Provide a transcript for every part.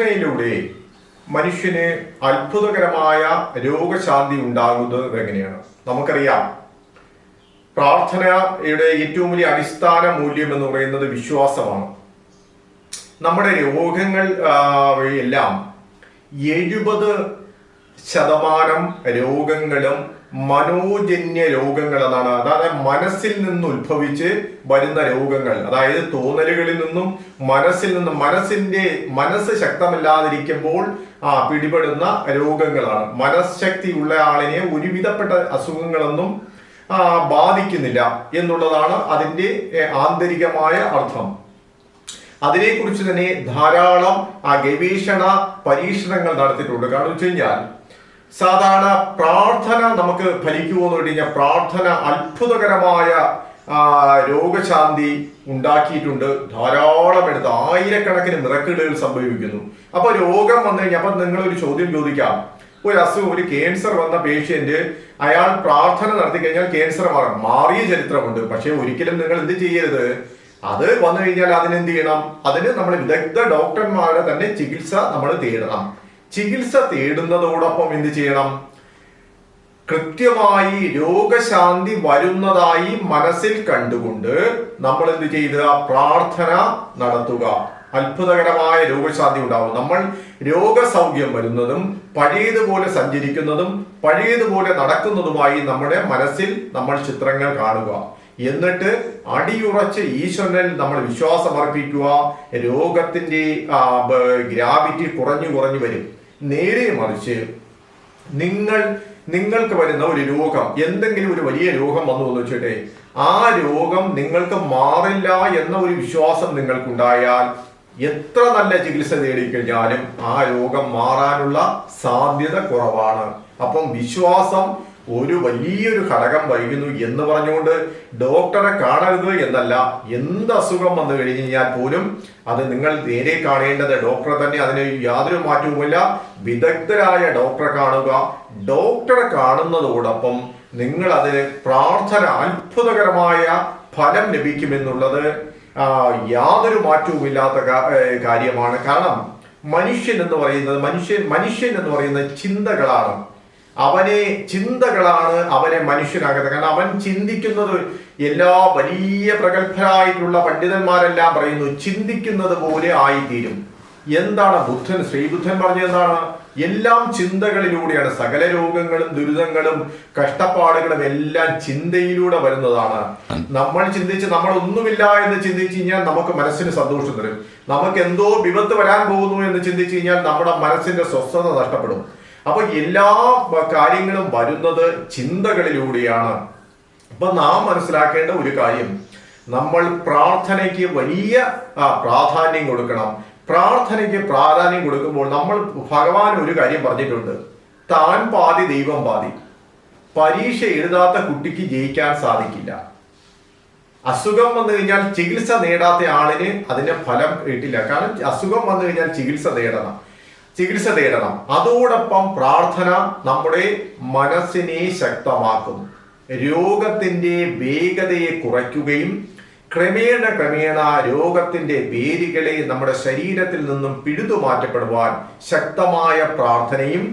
പ്രാർത്ഥനയിലൂടെ മനുഷ്യന് അത്ഭുതകരമായ രോഗശാന്തി ഉണ്ടാകുന്നത് എങ്ങനെയാണ്? നമുക്കറിയാം. പ്രാർത്ഥനയുടെ ഏറ്റവും വലിയ അടിസ്ഥാന മൂല്യം എന്ന് പറയുന്നത് വിശ്വാസമാണ്. നമ്മുടെ രോഗങ്ങൾ എല്ലാം എഴുപത് ശതമാനം രോഗങ്ങളും മനോജന്യ രോഗങ്ങൾ എന്നാണ് അതായത് മനസ്സിൽ നിന്ന് ഉത്ഭവിച്ച് വരുന്ന രോഗങ്ങൾ. അതായത് തോന്നലുകളിൽ നിന്നും മനസ്സിൽ നിന്നും മനസ്സിന്റെ മനസ്സ് ശക്തമല്ലാതിരിക്കുമ്പോൾ ആ പിടിപെടുന്ന രോഗങ്ങളാണ്. മനഃശക്തി ഉള്ള ആളിനെ ഒരുവിധപ്പെട്ട അസുഖങ്ങളൊന്നും ബാധിക്കുന്നില്ല എന്നുള്ളതാണ് അതിന്റെ ആന്തരികമായ അർത്ഥം. അതിനെക്കുറിച്ച് തന്നെ ധാരാളം ആ ഗവേഷണ പരീക്ഷണങ്ങൾ നടത്തിയിട്ടുണ്ട്. കാരണം വെച്ച് കഴിഞ്ഞാൽ സാധാരണ പ്രാർത്ഥന നമുക്ക് ഫലിക്കുമോ എന്ന് കഴിഞ്ഞാൽ പ്രാർത്ഥന അത്ഭുതകരമായ രോഗശാന്തി ഉണ്ടാക്കിയിട്ടുണ്ട്. ധാരാളം എടുത്ത് ആയിരക്കണക്കിന് നിറക്കിടുകൾ സംഭവിക്കുന്നു. അപ്പൊ രോഗം വന്നു കഴിഞ്ഞാൽ അപ്പൊ നിങ്ങൾ ഒരു ചോദ്യം ചോദിക്കാം. ഒരു അസുഖം ഒരു ക്യാൻസർ വന്ന പേഷ്യന്റ് അയാൾ പ്രാർത്ഥന നടത്തി കഴിഞ്ഞാൽ ക്യാൻസർ മാറും മാറിയ ചരിത്രമുണ്ട്. പക്ഷെ ഒരിക്കലും നിങ്ങൾ എന്ത് ചെയ്യരുത്? അത് വന്നു കഴിഞ്ഞാൽ അതിനെന്ത് ചെയ്യണം? അതിന് നമ്മൾ വിദഗ്ധ ഡോക്ടർമാരുടെ തന്നെ ചികിത്സ നമ്മൾ തേടണം. ചികിത്സ തേടുന്നതോടൊപ്പം എന്ത് ചെയ്യണം? കൃത്യമായി രോഗശാന്തി വരുന്നതായി മനസ്സിൽ കണ്ടുകൊണ്ട് നമ്മൾ എന്ത് ചെയ്യുക? പ്രാർത്ഥന നടത്തുക. അത്ഭുതകരമായ രോഗശാന്തി ഉണ്ടാവും. നമ്മൾ രോഗസൗഖ്യം വരുന്നതും പഴയതുപോലെ സഞ്ചരിക്കുന്നതും പഴയതുപോലെ നടക്കുന്നതുമായി നമ്മുടെ മനസ്സിൽ നമ്മൾ ചിത്രങ്ങൾ കാണുക. എന്നിട്ട് അടിയുറച്ച് ഈശ്വരനിൽ നമ്മൾ വിശ്വാസമർപ്പിക്കുക. രോഗത്തിന്റെ ഗ്രാവിറ്റി കുറഞ്ഞു കുറഞ്ഞു വരും. നേരെ മറിച്ച് നിങ്ങൾ നിങ്ങൾക്ക് വരുന്ന ഒരു രോഗം എന്തെങ്കിലും ഒരു വലിയ രോഗം വന്നു എന്ന് വെച്ചിട്ടെ ആ രോഗം നിങ്ങൾക്ക് മാറില്ല എന്ന ഒരു വിശ്വാസം നിങ്ങൾക്കുണ്ടായാൽ എത്ര നല്ല ചികിത്സ നേടിക്കഴിഞ്ഞാലും ആ രോഗം മാറാനുള്ള സാധ്യത കുറവാണ്. അപ്പം വിശ്വാസം ഒരു വലിയൊരു ഘടകം വൈകുന്നു എന്ന് പറഞ്ഞുകൊണ്ട് ഡോക്ടറെ കാണരുത് എന്നല്ല. എന്ത് അസുഖം വന്നു കഴിഞ്ഞു കഴിഞ്ഞാൽ പോലും അത് നിങ്ങൾ നേരെ കാണേണ്ടത് ഡോക്ടറെ തന്നെ. അതിന് യാതൊരു മാറ്റവുമില്ല. വിദഗ്ധരായ ഡോക്ടറെ കാണുക. ഡോക്ടറെ കാണുന്നതോടൊപ്പം നിങ്ങൾ അതിന് പ്രാർത്ഥന അത്ഭുതകരമായ ഫലം ലഭിക്കുമെന്നുള്ളത് യാതൊരു മാറ്റവുമില്ലാത്ത കാര്യമാണ്. കാരണം മനുഷ്യൻ എന്ന് പറയുന്നത് മനുഷ്യൻ മനുഷ്യൻ എന്ന് പറയുന്ന ചിന്തകളാണ്. അവനെ ചിന്തകളാണ് അവനെ മനുഷ്യനാകുന്നത് കാരണം അവൻ ചിന്തിക്കുന്നത് എല്ലാ വലിയ പ്രഗത്ഭരായിട്ടുള്ള പണ്ഡിതന്മാരെല്ലാം പറയുന്നു ചിന്തിക്കുന്നത് പോലെ ആയിത്തീരും. എന്താണ് ബുദ്ധൻ? ശ്രീബുദ്ധൻ പറഞ്ഞത് എല്ലാം ചിന്തകളിലൂടെയാണ്. സകല രോഗങ്ങളും ദുരിതങ്ങളും കഷ്ടപ്പാടുകളും എല്ലാം ചിന്തയിലൂടെ വരുന്നതാണ്. നമ്മൾ ചിന്തിച്ച് നമ്മൾ ഒന്നുമില്ല എന്ന് ചിന്തിച്ചു കഴിഞ്ഞാൽ നമുക്ക് മനസ്സിന് സന്തോഷം തരും. നമുക്ക് എന്തോ വിപത്ത് വരാൻ പോകുന്നു എന്ന് ചിന്തിച്ചു കഴിഞ്ഞാൽ നമ്മുടെ മനസ്സിന്റെ സ്വസ്ഥത നഷ്ടപ്പെടും. അപ്പൊ എല്ലാ കാര്യങ്ങളും വരുന്നത് ചിന്തകളിലൂടെയാണ്. അപ്പൊ നാം മനസ്സിലാക്കേണ്ട ഒരു കാര്യം. നമ്മൾ പ്രാർത്ഥനയ്ക്ക് വലിയ പ്രാധാന്യം കൊടുക്കണം. പ്രാർത്ഥനയ്ക്ക് പ്രാധാന്യം കൊടുക്കുമ്പോൾ നമ്മൾ ഭഗവാൻ ഒരു കാര്യം പറഞ്ഞിട്ടുണ്ട്. താൻ പാതി ദൈവം പാതി. പരീക്ഷ എഴുതാത്ത കുട്ടിക്ക് ജയിക്കാൻ സാധിക്കില്ല. അസുഖം വന്നു കഴിഞ്ഞാൽ ചികിത്സ നേടാത്ത ആളിന് അതിന്റെ ഫലം കിട്ടില്ല. കാരണം അസുഖം വന്നു കഴിഞ്ഞാൽ ചികിത്സ നേടണം. ചികിത്സ തേടണം. അതോടൊപ്പം പ്രാർത്ഥന നമ്മുടെ മനസ്സിനെ ശക്തമാക്കും രോഗത്തിന്റെ വേഗതയെ കുറയ്ക്കുകയും ക്രമേണ ക്രമേണ രോഗത്തിന്റെ വേരുകളെ നമ്മുടെ ശരീരത്തിൽ നിന്നും പിഴുതു മാറ്റപ്പെടുവാൻ ശക്തമായ പ്രാർത്ഥനയും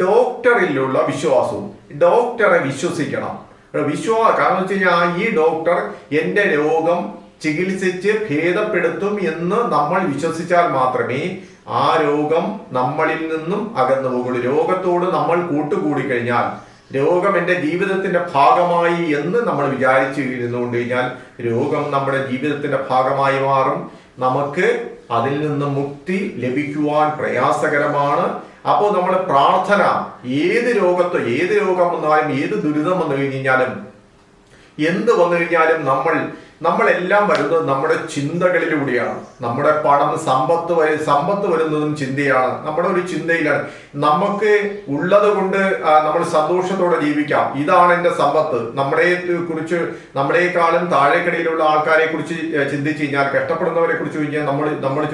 ഡോക്ടറിലുള്ള വിശ്വാസവും. ഡോക്ടറെ വിശ്വസിക്കണം. വിശ്വാ കാരണം വെച്ച് കഴിഞ്ഞാൽ ഈ ഡോക്ടർ എന്റെ രോഗം ചികിത്സിച്ച് ഭേദപ്പെടുത്തും എന്ന് നമ്മൾ വിശ്വസിച്ചാൽ മാത്രമേ ആ രോഗം നമ്മളിൽ നിന്നും അകന്നു പോകുള്ളൂ രോഗത്തോട് നമ്മൾ കൂട്ടുകൂടി കഴിഞ്ഞാൽ രോഗം എന്റെ ജീവിതത്തിന്റെ ഭാഗമായി എന്ന് നമ്മൾ വിചാരിച്ചു ഇരുന്നുകൊണ്ട് കഴിഞ്ഞാൽ രോഗം നമ്മുടെ ജീവിതത്തിന്റെ ഭാഗമായി മാറും. നമുക്ക് അതിൽ നിന്ന് മുക്തി ലഭിക്കുവാൻ പ്രയാസകരമാണ്. അപ്പോൾ നമ്മൾ പ്രാർത്ഥന ഏത് രോഗത്തോ ഏത് രോഗം വന്നാലും ഏത് ദുരിതം വന്നു കഴിഞ്ഞാലും എന്ത് വന്നു കഴിഞ്ഞാലും നമ്മൾ നമ്മളെല്ലാം വരുന്നത് നമ്മുടെ ചിന്തകളിലൂടെയാണ്. നമ്മുടെ പണം സമ്പത്ത് വരും സമ്പത്ത് വരുന്നതും ചിന്തയാണ്. നമ്മുടെ ഒരു ചിന്തയിലാണ്. നമുക്ക് ഉള്ളത് കൊണ്ട് നമ്മൾ സന്തോഷത്തോടെ ജീവിക്കാം. ഇതാണ് എന്റെ സമ്പത്ത്. നമ്മളെ കുറിച്ച് നമ്മളെക്കാളും താഴെക്കിടയിലുള്ള ആൾക്കാരെ കുറിച്ച് ചിന്തിച്ച് കഴിഞ്ഞാൽ കഷ്ടപ്പെടുന്നവരെ കുറിച്ച് കഴിഞ്ഞാൽ നമ്മൾ നമ്മൾ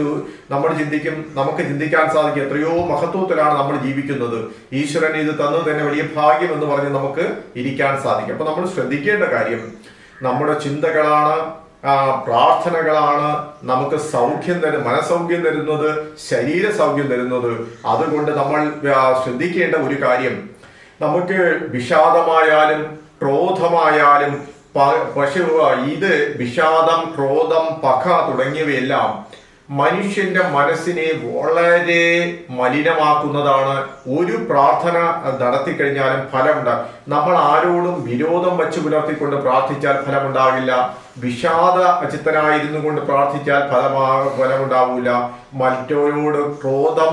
നമ്മൾ ചിന്തിക്കും നമുക്ക് ചിന്തിക്കാൻ സാധിക്കും. എത്രയോ മഹത്വത്തിലാണ് നമ്മൾ ജീവിക്കുന്നത്. ഈശ്വരൻ ഇത് തന്നത് തന്നെ വലിയ ഭാഗ്യം എന്ന് പറഞ്ഞ് നമുക്ക് ഇരിക്കാൻ സാധിക്കും. അപ്പൊ നമ്മൾ ശ്രദ്ധിക്കേണ്ട കാര്യം നമ്മുടെ ചിന്തകളാണ് പ്രാർത്ഥനകളാണ് നമുക്ക് സൗഖ്യം തരും മനസൗഖ്യം തരുന്നത് ശരീര സൗഖ്യം തരുന്നത്. അതുകൊണ്ട് നമ്മൾ ശ്രദ്ധിക്കേണ്ട ഒരു കാര്യം. നമുക്ക് വിഷാദമായാലും ക്രോധമായാലും പക്ഷെ ഇത് വിഷാദം ക്രോധം പക തുടങ്ങിയവയെല്ലാം മനുഷ്യന്റെ മനസ്സിനെ വളരെ മലിനമാക്കുന്നതാണ്. ഒരു പ്രാർത്ഥന നടത്തി കഴിഞ്ഞാലും ഫലമുണ്ടാകും നമ്മൾ ആരോടും വിരോധം വച്ച് പുലർത്തിക്കൊണ്ട് പ്രാർത്ഥിച്ചാൽ ഫലമുണ്ടാകില്ല. വിഷാദ ചിത്തനായിരുന്നു കൊണ്ട് പ്രാർത്ഥിച്ചാൽ ഫലമാ ഫലമുണ്ടാവില്ല മറ്റവരോട് ക്രോധം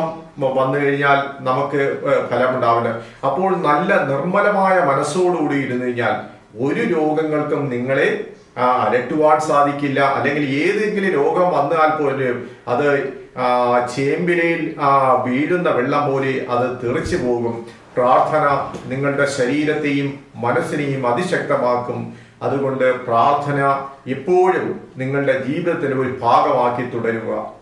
വന്നു കഴിഞ്ഞാൽ നമുക്ക് ഫലമുണ്ടാവില്ല. അപ്പോൾ നല്ല നിർമ്മലമായ മനസ്സോടുകൂടി ഇരുന്നു കഴിഞ്ഞാൽ ഒരു രോഗങ്ങൾക്കും നിങ്ങളെ അലട്ടുവാൻ സാധിക്കില്ല. അല്ലെങ്കിൽ ഏതെങ്കിലും രോഗം വന്നാൽ പോലും അത് ചേമ്പിലയിൽ വീഴുന്ന വെള്ളം പോലെ അത് തെറിച്ചു പോകും. പ്രാർത്ഥന നിങ്ങളുടെ ശരീരത്തെയും മനസ്സിനെയും അതിശക്തമാക്കും. അതുകൊണ്ട് പ്രാർത്ഥന എപ്പോഴും നിങ്ങളുടെ ജീവിതത്തിന് ഒരു ഭാഗമാക്കി തുടരുക.